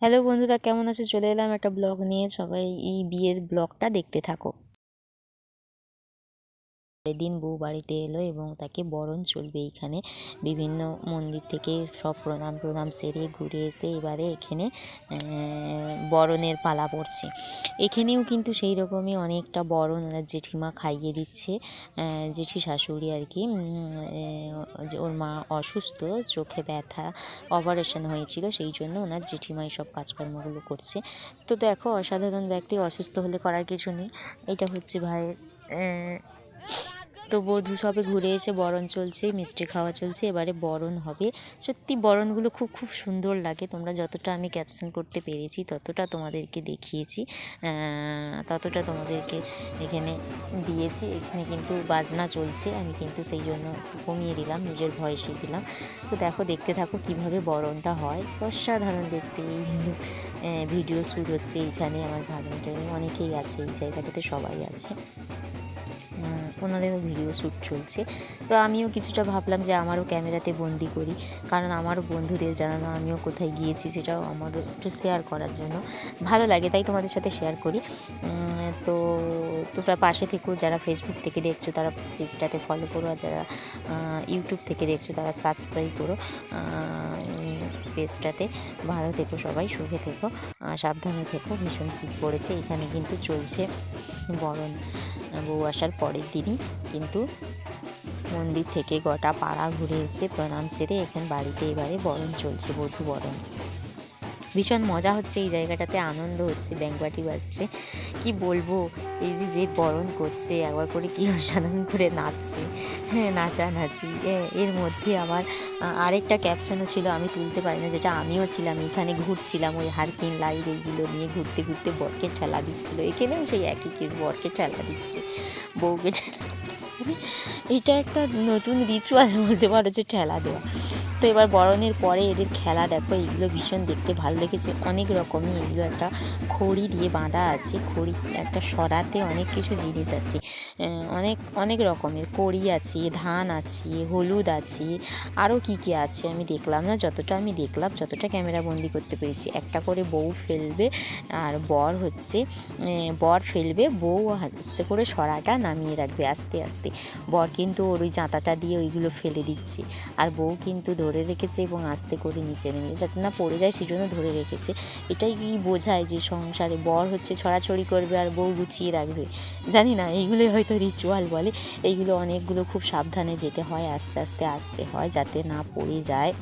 Hello বন্ধুরা, কেমন আছো? চলে এলাম একটা ব্লগ নিয়ে। সবাই এই বিয়ের ব্লগটা দেখতে থাকো। দিন বউ বাড়িতে এলো এবং তাকে বরণ চলবে এইখানে। বিভিন্ন মন্দির থেকে সব প্রণাম প্রণাম সেরে ঘুরে এসে এবারে এখানে বরণের পালা পড়ছে। এখানেও কিন্তু সেই রকমই অনেকটা বরণ ওনার জেঠিমা খাইয়ে দিচ্ছে। জেঠি শাশুড়ি আর কি ওর মা অসুস্থ, চোখে ব্যথা অপারেশন হয়েছিল, সেই জন্য ওনার জেঠিমাই সব কাজকর্মগুলো করছে। তো দেখো, অসাধারণ ব্যক্তি, অসুস্থ হলে করার কিছু নেই। এটা হচ্ছে ভাইয়ের তো বধূ সবে ঘুরে এসে বরণ চলছে, মিষ্টি খাওয়া চলছে, এবারে বরণ হবে। সত্যি বরণগুলো খুব খুব সুন্দর লাগে। তোমরা যতটা আমি ক্যাপশন করতে পেরেছি, ততটা তোমাদেরকে দেখিয়েছি। ততটা তোমাদেরকে এখানে দিয়েছি। এখানে কিন্তু বাজনা চলছে, আমি কিন্তু সেই জন্য কমিয়ে দিলাম, নিজের ভয়েসে দিলাম। তো দেখো, দেখতে থাকো কীভাবে বরণটা হয়। অসাধারণ দেখতে ভিডিও শ্যুট হচ্ছে এইখানে আমার ভাগ্নিটা। অনেকেই আছে এই জায়গাটাতে, সবাই আছে। ওনাদেরও ভিডিও শ্যুট চলছে। তো আমিও কিছুটা ভাবলাম যে আমারও ক্যামেরাতে বন্দি করি। কারণ আমারও বন্ধুদের জানানো আমিও কোথায় গিয়েছি সেটাও আমারও একটু শেয়ার করার জন্য। ভালো লাগে, তাই তোমাদের সাথে শেয়ার করি। তো তোমরা পাশে থেকেও যারা ফেসবুক থেকে দেখছ তারা পেজটাতে ফলো করো আর যারা ইউটিউব থেকে দেখছ তারা সাবস্ক্রাইব করো। পেজটাতে ভালো থেকো সবাই, সুখে থেকো সাবধানে থেকো। ভীষণ শীত পড়েছে, এখানে কিন্তু চলছে বরণ। বউ আসার পরের দিনই কিন্তু মন্দির থেকে গোটা পাড়া ঘুরে এসে প্রণাম সেরে এখান বাড়িতে এবারে বরণ চলছে বধু বরণ। ভীষণ মজা হচ্ছে এই জায়গাটাতে, আনন্দ হচ্ছে ব্যাংবাটি বাজছে। কি বলব, এই যে যে বরণ করছে, একবার করে কি অসাধারণ করে নাচছে হ্যাঁ নাচানাচি নাচি এর মধ্যে আবার আরেকটা ক্যাপশনও ছিল, আমি তুলতে পারি না, যেটা আমিও ছিলাম, এখানে ঘুরছিলাম, ওই হারকিন লাইট এইগুলো নিয়ে ঘুরতে ঘুরতে বরকে ঠেলা দিচ্ছিল। এখানেও সেই একই কেস বরকে ঠেলা দিচ্ছে, বউকে ঠেলা দিচ্ছে। মানে এটা একটা নতুন রিচুয়াল বলতে পারো যে ঠেলা দেওয়া। তো এবার বরণের পরে এদের খেলা দেখো এগুলো ভীষণ দেখতে ভালো লেগেছে। অনেক রকমই এগুলো একটা খড়ি দিয়ে বাঁধা আছে, খড়ি, একটা সরাতে অনেক কিছু জিনিস আছে। অনেক অনেক রকমের, কড়ি আছে, ধান আছে, হলুদ আছে আরও কী কী আছে আমি দেখলাম না, যতটা আমি দেখলাম, যতটা ক্যামেরা বন্দি করতে পেরেছি। একটা করে বউ ফেলবে আর বর হচ্ছে বর ফেলবে, বউ আস্তে করে সরাটা নামিয়ে রাখবে আস্তে আস্তে। বর কিন্তু ওর ওই জাঁতাটা দিয়ে ওইগুলো ফেলে দিচ্ছে। আর বউ কিন্তু ধরে রেখেছে এবং আস্তে করে নিচে নেমে যাতে না পড়ে যায়, সেজন্য ধরে রেখেছে। এটাই কি বোঝায় যে সংসারে বর হচ্ছে, ছড়াছড়ি করবে আর বউ গুছিয়ে রাখবে? জানি না, এইগুলোই হয়তো রিচুয়াল বলে। এইগুলো অনেকগুলো খুব সাবধানে যেতে হয়, আস্তে আস্তে আসতে হয় যাতে না পড়ে যায়।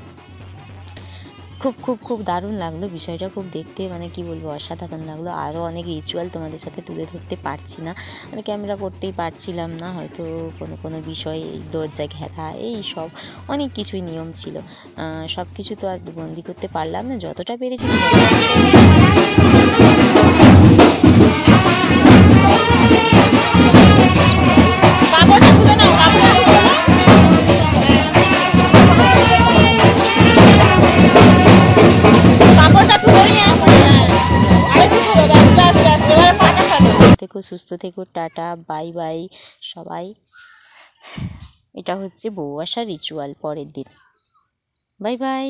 খুব খুব খুব দারুণ লাগল বিষয়টা। খুব দেখতে মানে কি বলব, অসাধারণ লাগল। আরও অনেক রিচুয়াল তোমাদের সাথে তুলে ধরতে পারছি না। মানে ক্যামেরা করতেই পারছিলাম না, হয়তো কোনো কোনো বিষয় দরজা ঘেরা, এই সব অনেক কিছুই নিয়ম ছিল। সব কিছু তো আর বন্দি করতে পারলাম না। যতটা পেরেছি থেকো, সুস্থ থেকো, টাটা, বাই বাই, সবাই। এটা হচ্ছে বউ আসা রিচুয়াল পরের দিন। Bye bye.